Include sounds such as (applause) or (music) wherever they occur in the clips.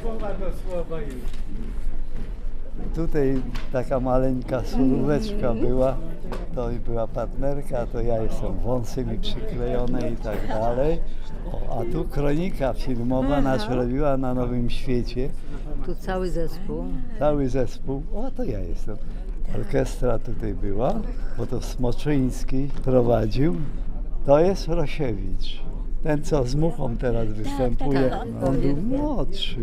Słowa do słowa już. Tutaj taka maleńka suróweczka była, to i była partnerka, to ja jestem wąsy mi przyklejone i tak dalej. O, a tu kronika filmowa nas robiła na Nowym Świecie, Tu cały zespół. cały zespół, o to ja jestem. Orkiestra tutaj była, bo to Smoczyński prowadził. To jest Rosiewicz, ten co z Muchą teraz występuje. On był młodszy.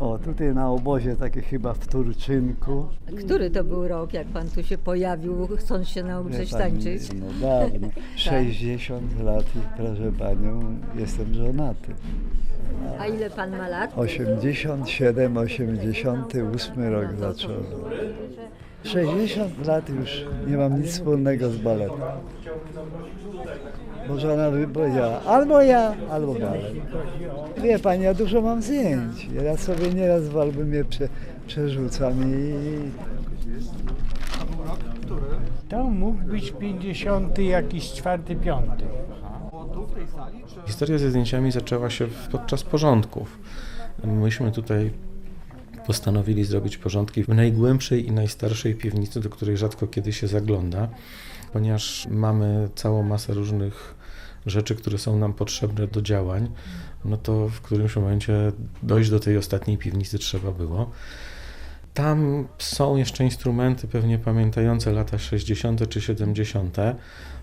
O, tutaj na obozie takie chyba w Turczynku. Który to był rok, jak pan tu się pojawił, chcąc się nauczyć pani, tańczyć? No dawno. (laughs) 60 lat i proszę panią, jestem żonaty. A ile pan ma lat? 87, 88 rok zacząłem. 60 lat już nie mam nic wspólnego z baletem. Bo żona by powiedziała, albo ja, albo balet. Wie pani, ja dużo mam zdjęć. Ja sobie nieraz w albumie prze, przerzucam i To mógł być 50 jakiś czwarty, piąty. Historia ze zdjęciami zaczęła się podczas porządków. Myśmy tutaj postanowili zrobić porządki w najgłębszej i najstarszej piwnicy, do której rzadko kiedy się zagląda, ponieważ mamy całą masę różnych rzeczy, które są nam potrzebne do działań, no to w którymś momencie dojść do tej ostatniej piwnicy trzeba było. Tam są jeszcze instrumenty pewnie pamiętające lata 60. czy 70.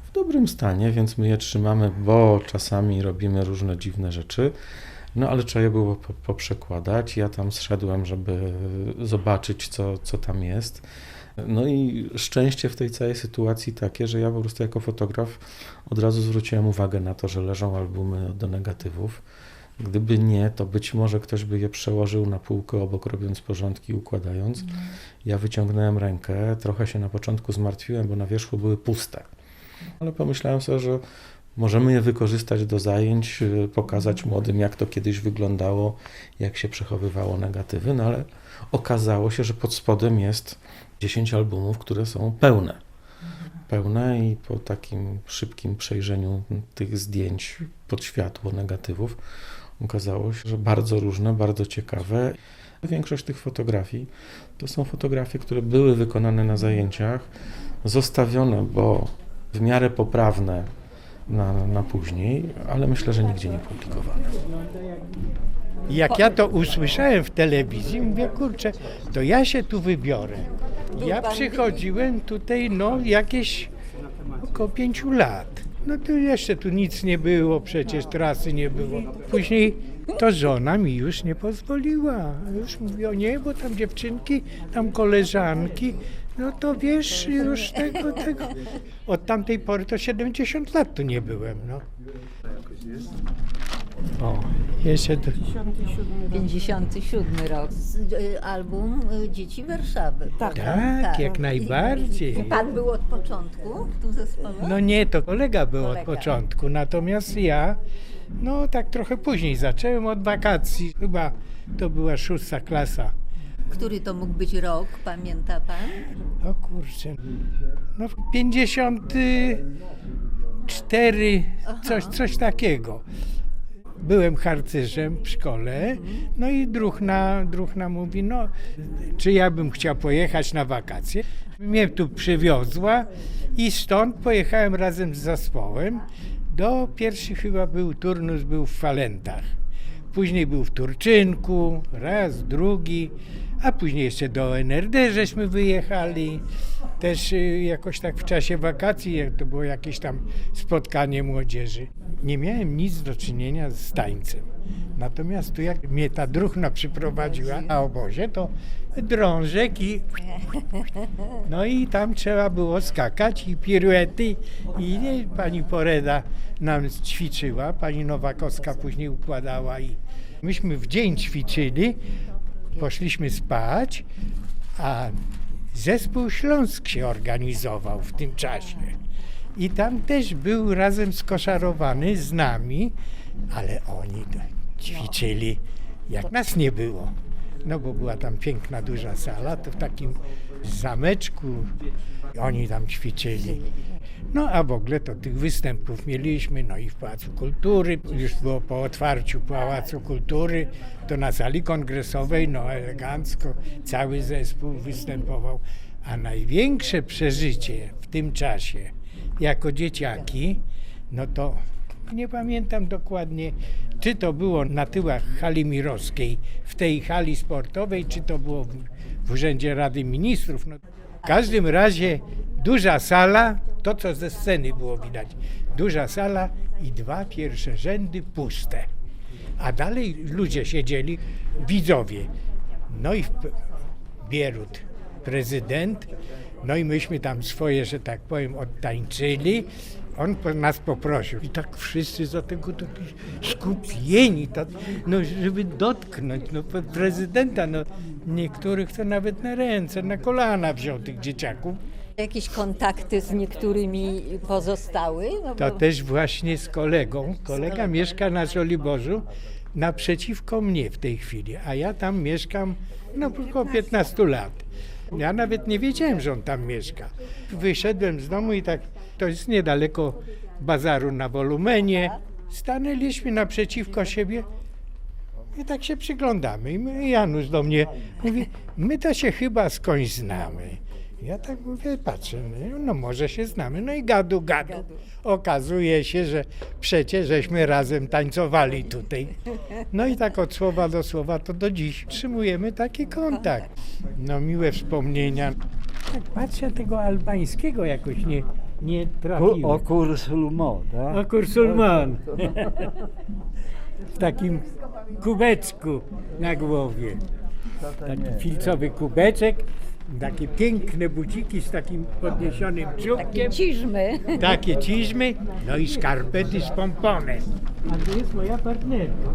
w dobrym stanie, więc my je trzymamy, bo czasami robimy różne dziwne rzeczy. No ale trzeba je było po- poprzekładać. Ja tam zszedłem, żeby zobaczyć, co, co tam jest. No i szczęście w tej całej sytuacji takie, że ja po prostu jako fotograf od razu zwróciłem uwagę na to, że leżą albumy do negatywów. Gdyby nie, to być może ktoś by je przełożył na półkę obok, robiąc porządki, układając. Ja wyciągnąłem rękę, trochę się na początku zmartwiłem, bo na wierzchu były puste. Ale pomyślałem sobie, że możemy je wykorzystać do zajęć, y, pokazać młodym, jak to kiedyś wyglądało, jak się przechowywało negatywy, no ale okazało się, że pod spodem jest 10 albumów, które są pełne. Pełne i po takim szybkim przejrzeniu tych zdjęć pod światło negatywów okazało się, że bardzo różne, bardzo ciekawe. Większość tych fotografii to są fotografie, które były wykonane na zajęciach, zostawione, bo w miarę poprawne na, na później, ale myślę, że nigdzie nie publikowane. Jak ja to usłyszałem w telewizji, mówię, kurczę, to ja się tu wybiorę. Ja przychodziłem tutaj, no, jakieś około pięciu lat. No to jeszcze tu nic nie było, przecież trasy nie było. Później to żona mi już nie pozwoliła. Już mówi, o nie, bo tam dziewczynki, tam koleżanki, no to wiesz, już tego, tego. (laughs) Od tamtej pory to 70 lat tu nie byłem, no. O, jeszcze do, 57 rok. Z, y, album y, Dzieci Warszawy. Tak. Tak, jak najbardziej. I pan był od początku w tym zespole? No nie, to kolega był od Kolega. początku, natomiast ja, no tak trochę później zacząłem od wakacji. Chyba to była szósta klasa. Który to mógł być rok, pamięta pan? O kurczę, no 54, coś, coś takiego. Byłem harcerzem w szkole, no i druhna, druhna mówi, no czy ja bym chciał pojechać na wakacje. Mnie tu przywiozła i stąd pojechałem razem z zespołem. Do pierwszy chyba był turnus, był w Falentach. Później był w Turczynku, raz, drugi, a później jeszcze do NRD żeśmy wyjechali. Też y, jakoś tak w czasie wakacji, jak to było jakieś tam spotkanie młodzieży. Nie miałem nic do czynienia z tańcem. Natomiast tu jak mnie ta druhna przyprowadziła na obozie, to drążek i (laughs) no i tam trzeba było skakać i piruety i pani Poreda nam ćwiczyła, pani Nowakowska później układała i myśmy w dzień ćwiczyli, poszliśmy spać, a zespół Śląsk się organizował w tym czasie. I tam też był razem skoszarowany z nami, ale oni ćwiczyli jak nas nie było. No bo była tam piękna, duża sala, to w takim zameczku Oni tam ćwiczyli. No a w ogóle to tych występów mieliśmy, no i w Pałacu Kultury, już było po otwarciu Pałacu Kultury, to na sali kongresowej, no elegancko, cały zespół występował. A największe przeżycie w tym czasie, jako dzieciaki, no to nie pamiętam dokładnie, czy to było na tyłach hali Mirowskiej, w tej hali sportowej, czy to było w, Urzędzie Rady Ministrów. No, w każdym razie duża sala, to co ze sceny było widać, duża sala i dwa pierwsze rzędy puste. A dalej ludzie siedzieli, widzowie. No i w Bierut, prezydent, no i myśmy tam swoje, że tak powiem, odtańczyli. On nas poprosił i tak wszyscy za tego taki skupieni, tak, no żeby dotknąć no, pre- prezydenta. No, niektórych to nawet na ręce, na kolana wziął tych dzieciaków. Jakieś kontakty z niektórymi pozostały? No To bo- też właśnie z kolegą. Kolega mieszka na Żoliborzu naprzeciwko mnie w tej chwili, a ja tam mieszkam no około 15 lat. Ja nawet nie wiedziałem, że on tam mieszka. Wyszedłem z domu i tak, to jest niedaleko bazaru na Wolumenie. Stanęliśmy naprzeciwko siebie i tak się przyglądamy. I my, Janusz do mnie mówi, my to się chyba skądś znamy. Ja tak mówię, patrzę, no, może się znamy. No i gadu, gadu. Okazuje się, że przecież żeśmy razem tańcowali tutaj. No i tak od słowa do słowa to do dziś utrzymujemy taki kontakt. No miłe wspomnienia. Tak patrzę tego albańskiego jakoś nie, nie trafiłem. o kurs Lumo, tak? O kursulman. W takim kubeczku na głowie. Taki filcowy kubeczek, takie piękne buciki z takim podniesionym czubkiem, Ciżmy. takie ciżmy, no i skarpety z pomponem. A to jest moja partnerka.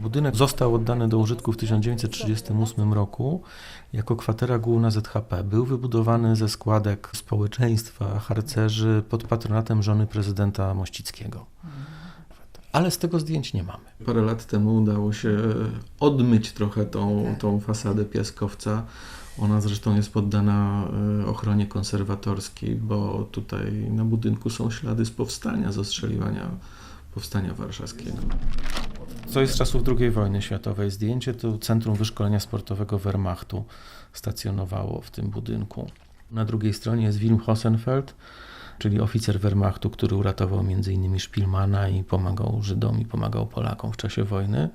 Budynek został oddany do użytku w 1938 roku jako kwatera główna ZHP. Był wybudowany ze składek społeczeństwa harcerzy pod patronatem żony prezydenta Mościckiego. Ale z tego zdjęć nie mamy. Parę lat temu udało się odmyć trochę tą, tą fasadę piaskowca. Ona zresztą jest poddana e, ochronie konserwatorskiej, bo tutaj na budynku są ślady z powstania, z ostrzeliwania powstania warszawskiego. Co jest z czasów II wojny światowej? Zdjęcie to Centrum Wyszkolenia Sportowego Wehrmachtu stacjonowało w tym budynku. Na drugiej stronie jest Wilm Hossenfeld, czyli oficer Wehrmachtu, który uratował m.in. Szpilmana i pomagał Żydom i pomagał Polakom w czasie wojny.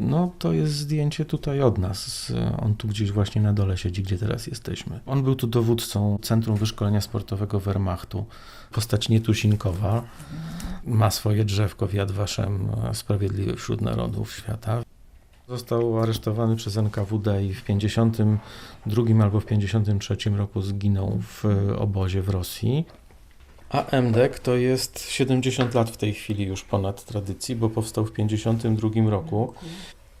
No to jest zdjęcie tutaj od nas. On tu gdzieś właśnie na dole siedzi, gdzie teraz jesteśmy. On był tu dowódcą Centrum Wyszkolenia Sportowego Wehrmachtu. Postać nietuzinkowa. Ma swoje drzewko w Yad Vashem, e, Sprawiedliwy wśród Narodów Świata. Został aresztowany przez NKWD i w 52 albo w 53 roku zginął w e, obozie w Rosji. A MDEK to jest 70 lat w tej chwili już ponad tradycji, bo powstał w 52 roku.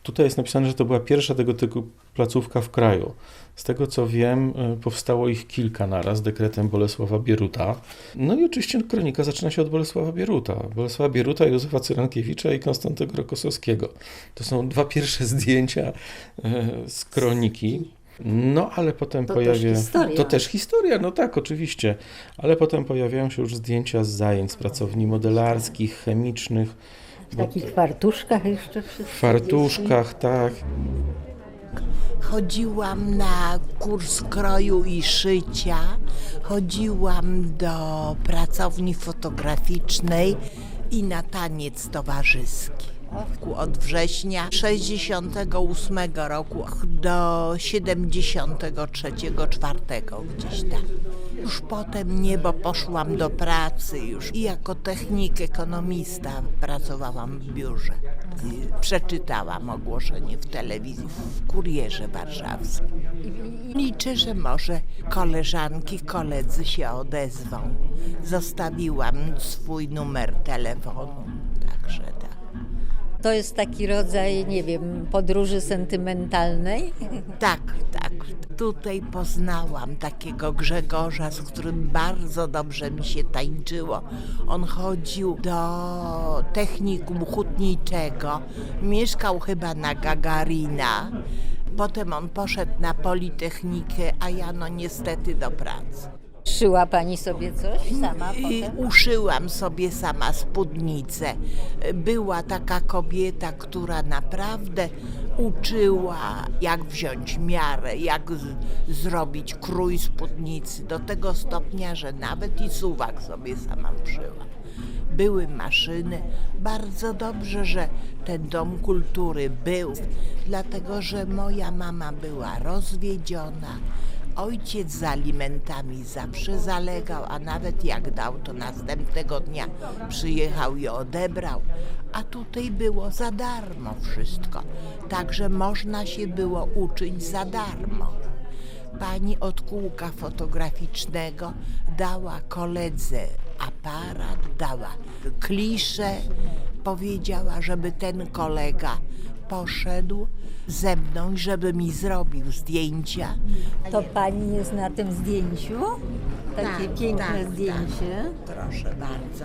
Tutaj jest napisane, że to była pierwsza tego typu placówka w kraju. Z tego co wiem, y, powstało ich kilka naraz dekretem Bolesława Bieruta. No i oczywiście kronika zaczyna się od Bolesława Bieruta. Bolesława Bieruta, Józefa Cyrankiewicza i Konstantego Rokosowskiego. To są dwa pierwsze (laughs) zdjęcia y, z kroniki. No, ale potem To pojawia... też historia. To też historia, no tak, oczywiście. Ale potem pojawiają się już zdjęcia z zajęć z pracowni modelarskich, chemicznych, W takich fartuszkach jeszcze wszyscy. w fartuszkach, tak. Chodziłam na kurs kroju i szycia, chodziłam do pracowni fotograficznej i na taniec towarzyski. Od września 68 roku do 73 4 gdzieś tam. Już potem nie, bo poszłam do pracy już i jako technik ekonomista pracowałam w biurze. Przeczytałam ogłoszenie w telewizji w Kurierze Warszawskim. Liczę, że może koleżanki, koledzy się odezwą. Zostawiłam swój numer telefonu, także tak. To jest taki rodzaj, nie wiem, podróży sentymentalnej. (laughs) Tak, tak. Tutaj poznałam takiego Grzegorza, z którym bardzo dobrze mi się tańczyło. On chodził do technikum hutniczego, mieszkał chyba na Gagarina Potem on poszedł na Politechnikę, a ja no niestety do pracy. Szyła pani sobie coś sama I potem? uszyłam sobie sama spódnicę. Była taka kobieta, która naprawdę uczyła, jak wziąć miarę, jak z, zrobić krój spódnicy, do tego stopnia, że nawet i suwak sobie sama szyła. Były maszyny. Bardzo dobrze, że ten dom kultury był, dlatego że moja mama była rozwiedziona. Ojciec z alimentami zawsze zalegał, a nawet jak dał, to następnego dnia przyjechał i odebrał. A tutaj było za darmo wszystko. Także można się było uczyć za darmo. Pani od kółka fotograficznego dała koledze aparat, dała kliszę, powiedziała, żeby ten kolega poszedł ze mną, żeby mi zrobił zdjęcia. To pani jest na tym zdjęciu? Takie Tak, piękne tak, zdjęcie. Proszę bardzo.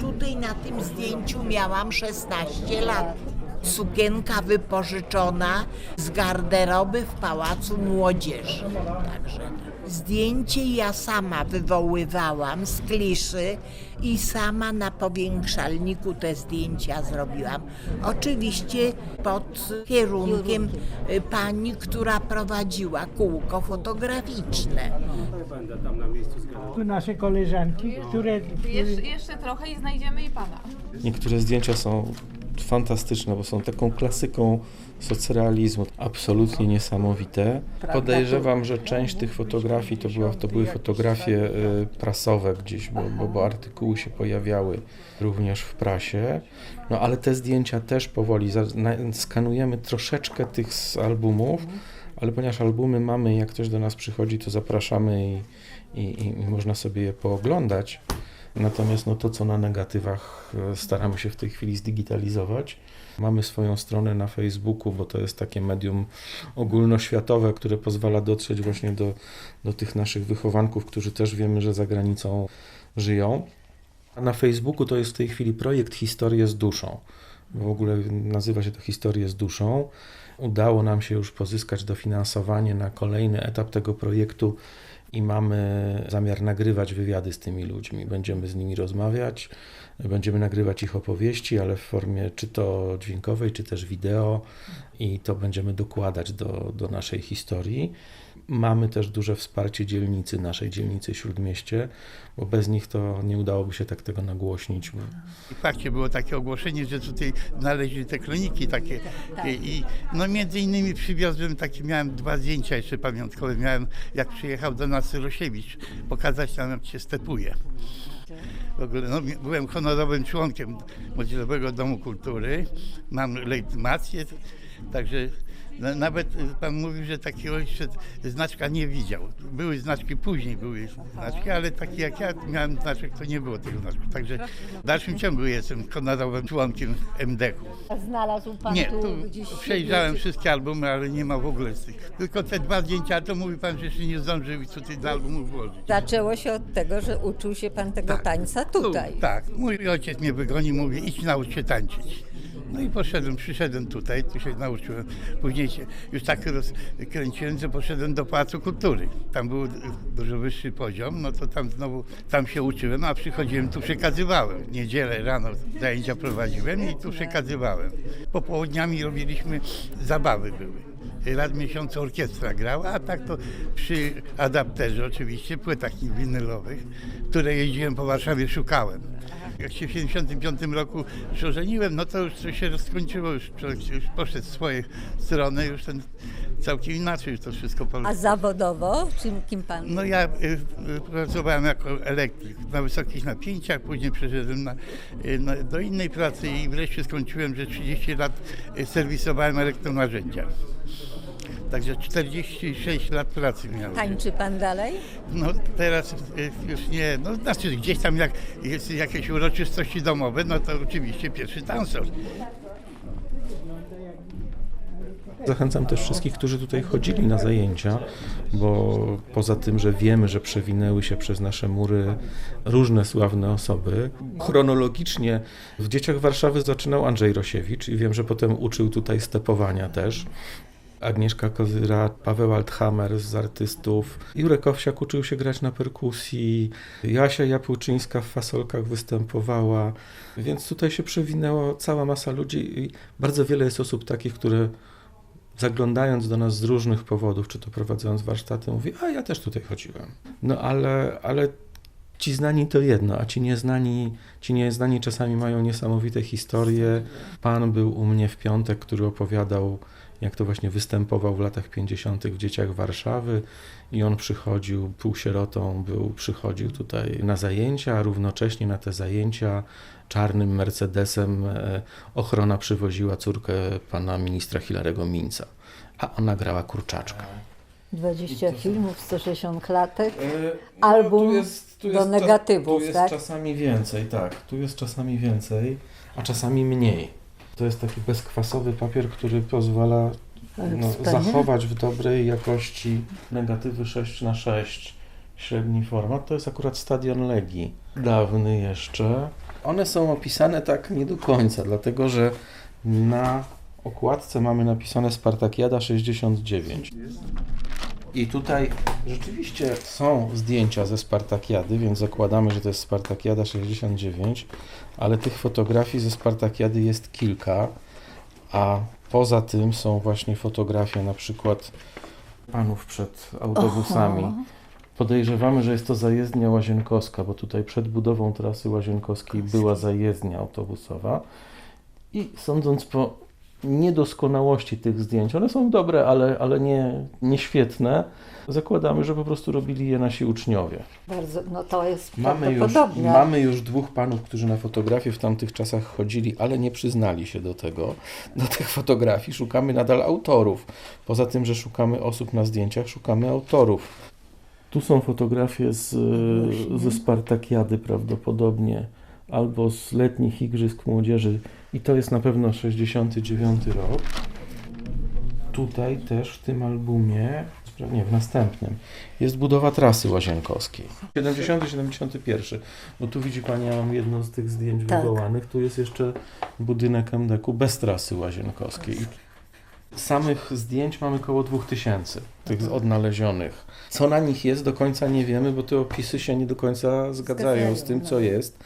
Tutaj na tym zdjęciu miałam 16 lat. Sukienka wypożyczona z garderoby w Pałacu Młodzieży. Także zdjęcie ja sama wywoływałam z kliszy i sama na powiększalniku te zdjęcia zrobiłam. Oczywiście pod kierunkiem y, pani, która prowadziła kółko fotograficzne. Tu nasze koleżanki, które... Jesz, jeszcze trochę i znajdziemy i pana. Niektóre zdjęcia są fantastyczne, bo są taką klasyką socrealizmu, absolutnie niesamowite. Podejrzewam, że część tych fotografii to, była, to były fotografie y, prasowe gdzieś, bo, bo, bo artykuły się pojawiały również w prasie. No ale te zdjęcia też powoli skanujemy troszeczkę tych z albumów, ale ponieważ albumy mamy, jak ktoś do nas przychodzi, to zapraszamy i, i, i można sobie je pooglądać. Natomiast no, to, co na negatywach e, staramy się w tej chwili zdigitalizować. Mamy swoją stronę na Facebooku, bo to jest takie medium ogólnoświatowe, które pozwala dotrzeć właśnie do, do tych naszych wychowanków, którzy też wiemy, że za granicą żyją. A na Facebooku to jest w tej chwili projekt Historie z duszą. W ogóle nazywa się to Historie z duszą. Udało nam się już pozyskać dofinansowanie na kolejny etap tego projektu i mamy zamiar nagrywać wywiady z tymi ludźmi. Będziemy z nimi rozmawiać, będziemy nagrywać ich opowieści, ale w formie czy to dźwiękowej, czy też wideo i to będziemy dokładać do, do naszej historii. Mamy też duże wsparcie dzielnicy, naszej dzielnicy Śródmieście, bo bez nich to nie udałoby się tak tego nagłośnić. Bo I fakcie było takie ogłoszenie, że tutaj znaleźli te kroniki takie. I, i no między innymi przywiozłem takie, miałem dwa zdjęcia jeszcze pamiątkowe. Miałem, jak przyjechał do nas Rosiewicz, pokazać nam, jak się stepuje. W ogóle no, byłem honorowym członkiem Młodzieżowego Domu Kultury. Mam legitymację, także na- nawet pan mówił, że takiego jeszcze znaczka nie widział. Były znaczki później, były znaczki, ale taki jak ja miałem znaczek, to nie było tego znaczku. Także w dalszym ciągu jestem honorowym członkiem MDK-u. A znalazł pan Nie, tu gdzieś... przejrzałem wszystkie albumy, ale nie ma w ogóle z tych. Tylko te dwa zdjęcia, to mówi pan, że jeszcze nie zdążył tutaj do albumów włożyć. Zaczęło się od tego, że uczył się pan tego tańca tutaj. Tu, tak, mój ojciec mnie wygoni, mówi idź naucz się tańczyć. No i poszedłem, przyszedłem tutaj, tu się nauczyłem. Później się już tak rozkręciłem, że poszedłem do Pałacu Kultury. Tam był dużo wyższy poziom, no to tam znowu, tam się uczyłem, a przychodziłem, tu przekazywałem. Niedzielę rano zajęcia prowadziłem i tu przekazywałem. Popołudniami robiliśmy, zabawy były. Raz w orkiestra grała, a tak to przy adapterze oczywiście, płytach winylowych, które jeździłem po Warszawie, szukałem. Jak się w 75 roku ożeniłem, no to już się skończyło, już, już poszedł w swoje strony, już ten całkiem inaczej już to wszystko A zawodowo? Czym, kim pan? No ja y, y, pracowałem jako elektryk na wysokich napięciach, później przeszedłem na, y, na, do innej pracy i wreszcie skończyłem, że 30 lat y, serwisowałem elektronarzędzia. Także 46 lat pracy miałem. Tańczy pan dalej? No teraz y, już nie, no znaczy gdzieś tam jak jest jakieś uroczystości domowe, no to oczywiście pierwszy tansor. Zachęcam też wszystkich, którzy tutaj chodzili na zajęcia, bo poza tym, że wiemy, że przewinęły się przez nasze mury różne sławne osoby, chronologicznie w Dzieciach Warszawy zaczynał Andrzej Rosiewicz i wiem, że potem uczył tutaj stepowania też. Agnieszka Kozyra, Paweł Althammer z artystów. Jurek Owsiak uczył się grać na perkusji. Jasia Japuczyńska w fasolkach występowała. Więc tutaj się przewinęła cała masa ludzi i bardzo wiele jest osób takich, które zaglądając do nas z różnych powodów, czy to prowadząc warsztaty, mówi, a ja też tutaj chodziłem. No ale, ale ci znani to jedno, a ci nieznani, ci nieznani czasami mają niesamowite historie. Pan był u mnie w piątek, który opowiadał, jak to właśnie występował w latach 50. w Dzieciach Warszawy i on przychodził, półsierotą był, przychodził tutaj na zajęcia, a równocześnie na te zajęcia czarnym Mercedesem e, ochrona przywoziła córkę pana ministra Hilarego Minca, a ona grała kurczaczka. 20 filmów, 160 klatek. E, Album tu jest, tu do jest, negatywów, Tu jest tak? czasami więcej, tak. Tu jest czasami więcej, a czasami mniej. To jest taki bezkwasowy papier, który pozwala no, zachować w dobrej jakości negatywy 6 na 6 średni format. To jest akurat Stadion Legii, dawny jeszcze. One są opisane tak nie do końca, dlatego że na okładce mamy napisane Spartakiada 69. I tutaj rzeczywiście są zdjęcia ze Spartakiady, więc zakładamy, że to jest Spartakiada 69, ale tych fotografii ze Spartakiady jest kilka, a poza tym są właśnie fotografie na przykład panów przed autobusami. Oho. Podejrzewamy, że jest to zajezdnia łazienkowska, bo tutaj przed budową trasy łazienkowskiej była zajezdnia autobusowa. I sądząc po niedoskonałości tych zdjęć, one są dobre, ale, ale nie, nie świetne, zakładamy, że po prostu robili je nasi uczniowie. Bardzo, no to jest Mamy już, prawdopodobne. mamy już dwóch panów, którzy na fotografie w tamtych czasach chodzili, ale nie przyznali się do tego, do tych fotografii. Szukamy nadal autorów. Poza tym, że szukamy osób na zdjęciach, szukamy autorów. Tu są fotografie z, ze Spartakiady prawdopodobnie, albo z letnich Igrzysk Młodzieży i to jest na pewno 69 rok. Tutaj też w tym albumie, nie, w następnym, jest budowa trasy łazienkowskiej. 70-71, bo tu widzi Pani, ja mam jedno z tych zdjęć Tak. wywołanych, tu jest jeszcze budynek MDK bez trasy łazienkowskiej. Samych zdjęć mamy około 2000, tych odnalezionych. Co na nich jest, do końca nie wiemy, bo te opisy się nie do końca zgadzają z tym, co jest.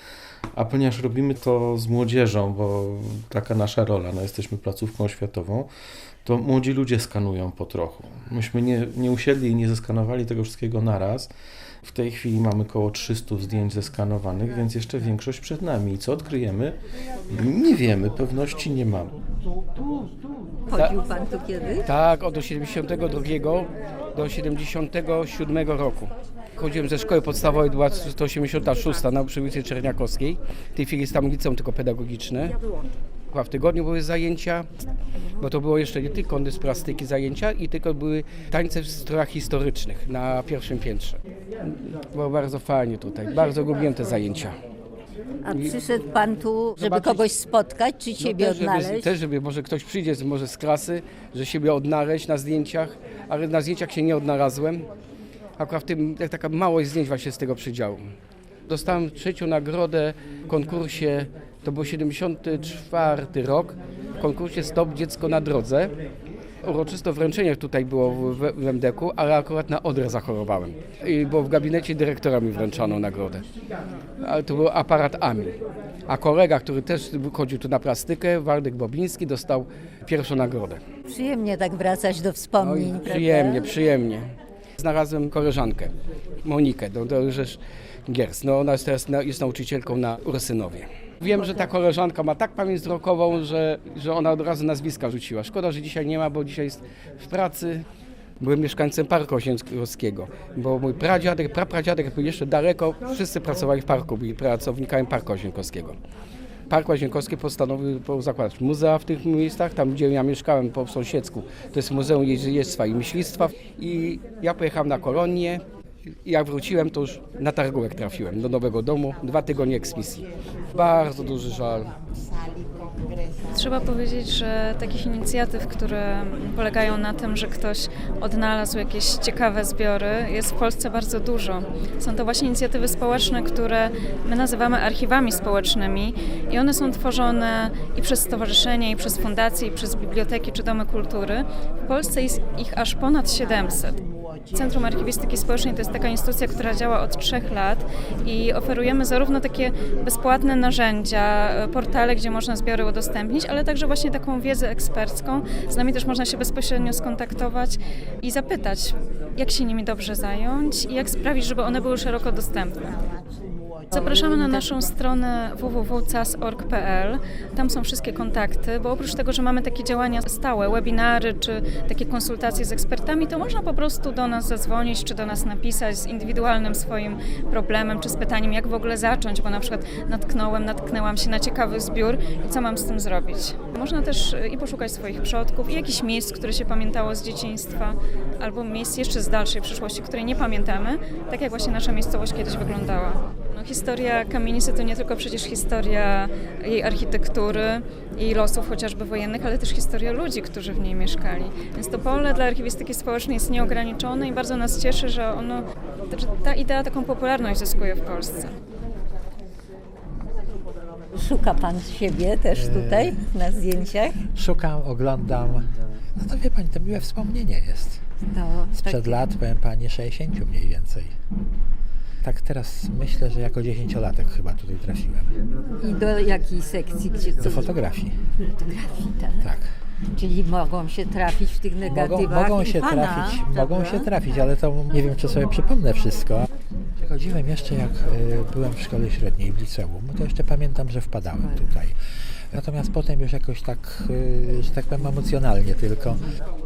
A ponieważ robimy to z młodzieżą, bo taka nasza rola, no jesteśmy placówką oświatową, to młodzi ludzie skanują po trochu. Myśmy nie, nie usiedli i nie zeskanowali tego wszystkiego naraz. W tej chwili mamy około 300 zdjęć zeskanowanych, więc jeszcze większość przed nami. I co odkryjemy? Nie wiemy, pewności nie mamy. Chodził pan tu kiedyś? Tak, od 72 do 77 roku. Chodziłem ze szkoły podstawowej, była 186 na ulicy Czerniakowskiej. W tej chwili jest tam liceum tylko pedagogiczne. Chyba w tygodniu były zajęcia, bo to było jeszcze nie tylko dysplastyki zajęcia, i tylko były tańce w strojach historycznych na pierwszym piętrze. Było bardzo fajnie tutaj, bardzo lubiłem te zajęcia. A przyszedł pan tu, żeby Zobaczyć- kogoś spotkać, czy siebie No też, żeby, odnaleźć? też, żeby może ktoś przyjdzie z, może z klasy, że siebie odnaleźć na zdjęciach, ale na zdjęciach się nie odnalazłem. Akurat w tym, jak taka małość zdjęć właśnie z tego przydziału. Dostałem trzecią nagrodę w konkursie, to był 74 rok, w konkursie Stop Dziecko na Drodze. Uroczyste wręczenie tutaj było w, w, MDK-u, ale akurat na odrę zachorowałem. I bo w gabinecie dyrektora mi wręczano nagrodę. Ale to był aparat AMI. A kolega, który też chodził tu na plastykę, Waldek Bobiński, dostał pierwszą nagrodę. Przyjemnie tak wracać do wspomnień, prawda? przyjemnie, przyjemnie. Znalazłem koleżankę, Monikę, do, do Rzesz Giers. No, ona jest teraz na, jest nauczycielką na Ursynowie. Wiem, że ta koleżanka ma tak pamięć wzrokową, że, że ona od razu nazwiska rzuciła. Szkoda, że dzisiaj nie ma, bo dzisiaj jest w pracy. Byłem mieszkańcem Parku Osięgowskiego, bo mój pradziadek, prapradziadek był jeszcze daleko, wszyscy pracowali w parku, byli pracownikami Parku Osięgowskiego. Park Łazienkowski postanowił po- zakładać muzea w tych miejscach, tam gdzie ja mieszkałem po sąsiedzku. To jest Muzeum Jeździectwa i Myślistwa i ja pojechałem na kolonię jak wróciłem, to już na targówek trafiłem do nowego domu. Dwa tygodnie eksmisji. Bardzo duży żal. Trzeba powiedzieć, że takich inicjatyw, które polegają na tym, że ktoś odnalazł jakieś ciekawe zbiory, jest w Polsce bardzo dużo. Są to właśnie inicjatywy społeczne, które my nazywamy archiwami społecznymi i one są tworzone i przez stowarzyszenia, i przez fundacje, i przez biblioteki czy domy kultury. W Polsce jest ich aż ponad 700. Centrum Archiwistyki Społecznej to jest taka instytucja, która działa od trzech lat i oferujemy zarówno takie bezpłatne narzędzia, e, portale, gdzie można zbiory udostępnić, ale także właśnie taką wiedzę ekspercką. Z nami też można się bezpośrednio skontaktować i zapytać, jak się nimi dobrze zająć i jak sprawić, żeby one były szeroko dostępne. Zapraszamy na naszą stronę www.cas.org.pl. Tam są wszystkie kontakty, bo oprócz tego, że mamy takie działania stałe, webinary czy takie konsultacje z ekspertami, to można po prostu do nas zadzwonić czy do nas napisać z indywidualnym swoim problemem czy z pytaniem, jak w ogóle zacząć, bo na przykład natknąłem, natknęłam się na ciekawy zbiór i co mam z tym zrobić. Można też y, i poszukać swoich przodków i jakichś miejsc, które się pamiętało z dzieciństwa, albo miejsc jeszcze z dalszej przyszłości, której nie pamiętamy, tak jak właśnie nasza miejscowość kiedyś wyglądała. No, historia kamienicy to nie tylko przecież historia jej architektury, jej losów chociażby wojennych, ale też historia ludzi, którzy w niej mieszkali. Więc to pole dla archiwistyki społecznej jest nieograniczone i bardzo nas cieszy, że ono, że ta idea taką popularność zyskuje w Polsce. Szuka pan siebie też tutaj na zdjęciach? Szukam, oglądam. No to wie pani, to miłe wspomnienie jest. No, Sprzed lat, powiem pani, 60 mniej więcej. Tak teraz myślę, że jako dziesięciolatek chyba tutaj trafiłem. I do jakiej sekcji? Gdzie Do fotografii, Fotografii, tak. tak. Czyli mogą się trafić w tych Mogą, negatywach mogą i się pana, trafić, mogą prawda? się trafić, ale to nie wiem, czy sobie przypomnę wszystko. Przychodziłem jeszcze jak y, byłem w szkole średniej w liceum, to jeszcze pamiętam, że wpadałem tutaj. Natomiast potem już jakoś tak, y, że tak powiem, emocjonalnie tylko.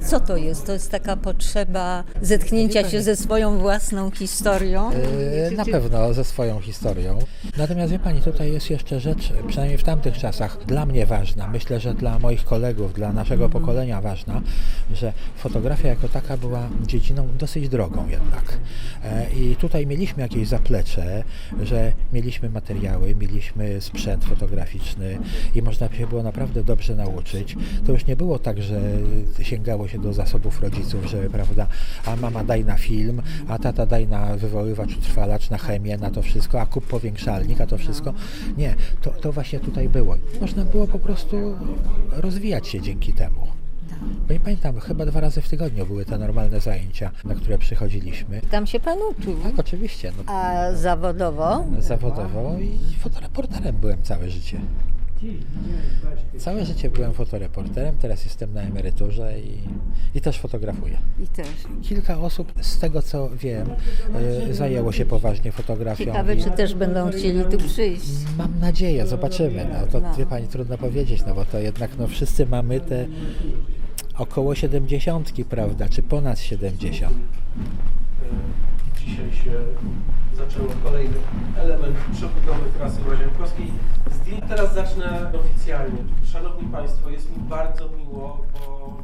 Co to jest? To jest taka potrzeba zetknięcia się ze swoją własną historią? Yy, Na pewno ze swoją historią. Natomiast wie Pani, tutaj jest jeszcze rzecz, przynajmniej w tamtych czasach, dla mnie ważna, myślę, że dla moich kolegów, dla naszego pokolenia ważna, że fotografia jako taka była dziedziną dosyć drogą jednak. E, I tutaj mieliśmy jakieś zaplecze, że mieliśmy materiały, mieliśmy sprzęt fotograficzny i można się było naprawdę dobrze nauczyć. To już nie było tak, że sięgało się do zasobów rodziców, że prawda, a mama daj na film, a tata daj na wywoływacz, utrwalacz, na chemię, na to wszystko, a kup powiększalnik, a to wszystko. Nie, to, to właśnie tutaj było. Można było po prostu rozwijać się dzięki temu. Bo nie pamiętam, chyba dwa razy w tygodniu były te normalne zajęcia, na które przychodziliśmy. Tam się pan uczył. Tak, oczywiście. No, A zawodowo? zawodowo i fotoreporterem byłem całe życie. Całe życie byłem fotoreporterem, teraz jestem na emeryturze i, i też fotografuję. I też. Kilka osób, z tego co wiem, e, zajęło się poważnie fotografią. Ciekawe, i czy też będą chcieli tu przyjść. Mam nadzieję, zobaczymy. No, to wie Pani, trudno powiedzieć, no bo to jednak no, wszyscy mamy te około 70, prawda, czy ponad 70. Dzisiaj się zaczęło kolejny element przebudowy trasy Łazienkowskiej. Zdjęć teraz zacznę oficjalnie. Szanowni Państwo, jest mi bardzo miło, bo